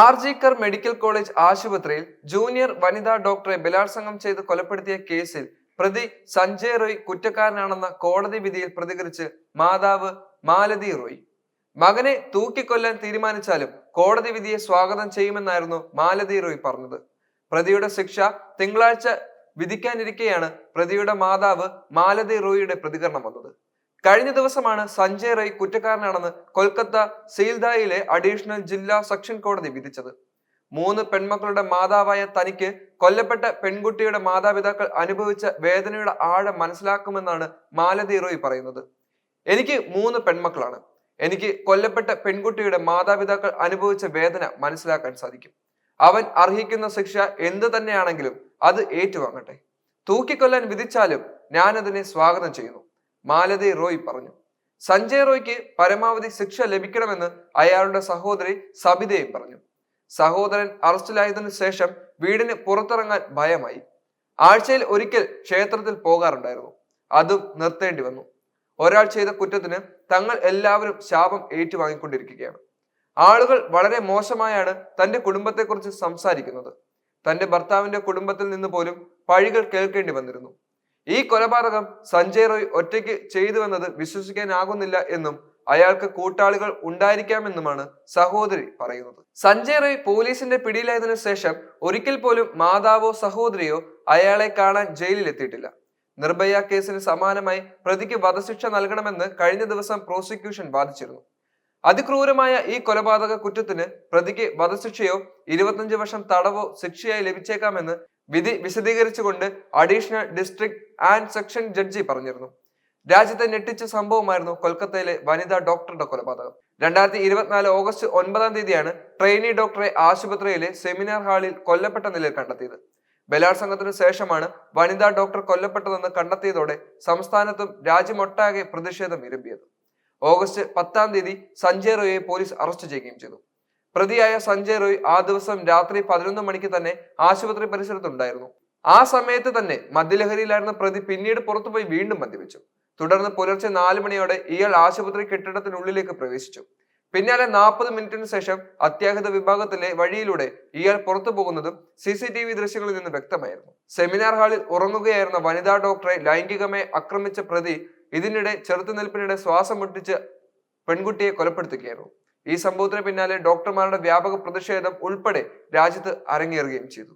R കർ medical college ആശുപത്രിയിൽ junior വനിതാ ഡോക്ടറെ ബലാത്സംഗം ചെയ്ത് കൊലപ്പെടുത്തിയ കേസിൽ പ്രതി സഞ്ജയ് റോയ് കുറ്റക്കാരനാണെന്ന കോടതി വിധിയിൽ പ്രതികരിച്ച് മാതാവ് മാലതി റോയ്. മകനെ തൂക്കിക്കൊല്ലാൻ തീരുമാനിച്ചാലും കോടതി വിധിയെ സ്വാഗതം ചെയ്യുമെന്നായിരുന്നു മാലതി റോയ് പറഞ്ഞത്. പ്രതിയുടെ ശിക്ഷ തിങ്കളാഴ്ച വിധിക്കാനിരിക്കെയാണ് പ്രതിയുടെ മാതാവ് മാലതി റോയിയുടെ പ്രതികരണം വന്നത്. കഴിഞ്ഞ ദിവസമാണ് സഞ്ജയ് റൈ കുറ്റക്കാരനാണെന്ന് കൊൽക്കത്ത സീൽദായിലെ അഡീഷണൽ ജില്ലാ സെക്ഷൻ കോടതി വിധിച്ചത്. മൂന്ന് പെൺമക്കളുടെ മാതാവായ തനിക്ക് കൊല്ലപ്പെട്ട പെൺകുട്ടിയുടെ മാതാപിതാക്കൾ അനുഭവിച്ച വേദനയുടെ ആഴം മനസ്സിലാക്കുമെന്നാണ് മാലതി റോയ് പറയുന്നത്. എനിക്ക് മൂന്ന് പെൺമക്കളാണ്. എനിക്ക് കൊല്ലപ്പെട്ട പെൺകുട്ടിയുടെ മാതാപിതാക്കൾ അനുഭവിച്ച വേദന മനസ്സിലാക്കാൻ സാധിക്കും. അവൻ അർഹിക്കുന്ന ശിക്ഷ എന്തു തന്നെയാണെങ്കിലും അത് ഏറ്റുവാങ്ങട്ടെ. തൂക്കിക്കൊല്ലാൻ വിധിച്ചാലും ഞാൻ അതിനെ സ്വാഗതം ചെയ്യുന്നു. മാലതി റോയ് പറഞ്ഞു. സഞ്ജയ് റോയ്ക്ക് പരമാവധി ശിക്ഷ ലഭിക്കണമെന്ന് അയാളുടെ സഹോദരി സബിതയും പറഞ്ഞു. സഹോദരൻ അറസ്റ്റിലായതിനു ശേഷം വീടിന് പുറത്തിറങ്ങാൻ ഭയമായി. ആഴ്ചയിൽ ഒരിക്കൽ ക്ഷേത്രത്തിൽ പോകാറുണ്ടായിരുന്നു. അതും നിർത്തേണ്ടി വന്നു. ഒരാൾ ചെയ്ത കുറ്റത്തിന് തങ്ങൾ എല്ലാവരും ശാപം ഏറ്റുവാങ്ങിക്കൊണ്ടിരിക്കുകയാണ്. ആളുകൾ വളരെ മോശമായാണ് തന്റെ കുടുംബത്തെക്കുറിച്ച് സംസാരിക്കുന്നത്. തന്റെ ഭർത്താവിന്റെ കുടുംബത്തിൽ നിന്ന് പോലും പഴികൾ കേൾക്കേണ്ടി വന്നിരുന്നു. ഈ കൊലപാതകം സഞ്ജയ് റോയ് ഒറ്റയ്ക്ക് ചെയ്തുവെന്നത് വിശ്വസിക്കാനാകുന്നില്ല എന്നും അയാൾക്ക് കൂട്ടാളികൾ ഉണ്ടായിരിക്കാമെന്നുമാണ് സഹോദരി പറയുന്നത്. സഞ്ജയ് റോയ് പോലീസിന്റെ പിടിയിലായതിനു ശേഷം ഒരിക്കൽ പോലും മാതാവോ സഹോദരിയോ അയാളെ കാണാൻ ജയിലിലെത്തിയിട്ടില്ല. നിർഭയ കേസിന് സമാനമായി പ്രതിക്ക് വധശിക്ഷ നൽകണമെന്ന് കഴിഞ്ഞ ദിവസം പ്രോസിക്യൂഷൻ വാദിച്ചിരുന്നു. അതിക്രൂരമായ ഈ കൊലപാതക കുറ്റത്തിന് പ്രതിക്ക് വധശിക്ഷയോ ഇരുപത്തഞ്ച് വർഷം തടവോ ശിക്ഷയായി ലഭിച്ചേക്കാമെന്ന് വിധി വിശദീകരിച്ചുകൊണ്ട് additional district and section judge പറഞ്ഞിരുന്നു. രാജ്യത്തെ ഞെട്ടിച്ച സംഭവമായിരുന്നു കൊൽക്കത്തയിലെ വനിതാ ഡോക്ടറുടെ കൊലപാതകം. രണ്ടായിരത്തി ഇരുപത്തിനാല് ഓഗസ്റ്റ് ഒൻപതാം തീയതിയാണ് ട്രെയിനി ഡോക്ടറെ ആശുപത്രിയിലെ സെമിനാർ ഹാളിൽ കൊല്ലപ്പെട്ട നിലയിൽ കണ്ടെത്തിയത്. ബലാത്സംഗത്തിനു ശേഷമാണ് വനിതാ ഡോക്ടർ കൊല്ലപ്പെട്ടതെന്ന് കണ്ടെത്തിയതോടെ സംസ്ഥാനത്തും രാജ്യമൊട്ടാകെ പ്രതിഷേധം ഇരമ്പിയത്. ഓഗസ്റ്റ് പത്താം തീയതി സഞ്ജയ് റോയെ പോലീസ് അറസ്റ്റ് ചെയ്യുകയും ചെയ്തു. പ്രതിയായ സഞ്ജയ് റോയ് ആ ദിവസം രാത്രി പതിനൊന്ന് മണിക്ക് തന്നെ ആശുപത്രി പരിസരത്തുണ്ടായിരുന്നു. ആ സമയത്ത് തന്നെ മദ്യലഹരിയിലായിരുന്ന പ്രതി പിന്നീട് പുറത്തുപോയി വീണ്ടും മദ്യപിച്ചു. തുടർന്ന് പുലർച്ചെ നാല് മണിയോടെ ഇയാൾ ആശുപത്രി കെട്ടിടത്തിനുള്ളിലേക്ക് പ്രവേശിച്ചു. പിന്നാലെ നാൽപ്പത് മിനിറ്റിന് ശേഷം അത്യാഹിത വിഭാഗത്തിലെ വഴിയിലൂടെ ഇയാൾ പുറത്തു പോകുന്നതും സി സി ടി വി ദൃശ്യങ്ങളിൽ നിന്ന് വ്യക്തമായിരുന്നു. സെമിനാർ ഹാളിൽ ഉറങ്ങുകയായിരുന്ന വനിതാ ഡോക്ടറെ ലൈംഗികമായി ആക്രമിച്ച പ്രതി ഇതിനിടെ ചെറുത്തുനിൽപ്പിനിടെ ശ്വാസം മുട്ടിച്ച് പെൺകുട്ടിയെ കൊലപ്പെടുത്തുകയായിരുന്നു. ഈ സംഭവത്തിന് പിന്നാലെ ഡോക്ടർമാരുടെ വ്യാപക പ്രതിഷേധം ഉൾപ്പെടെ രാജ്യത്ത് അരങ്ങേറുകയും ചെയ്തു.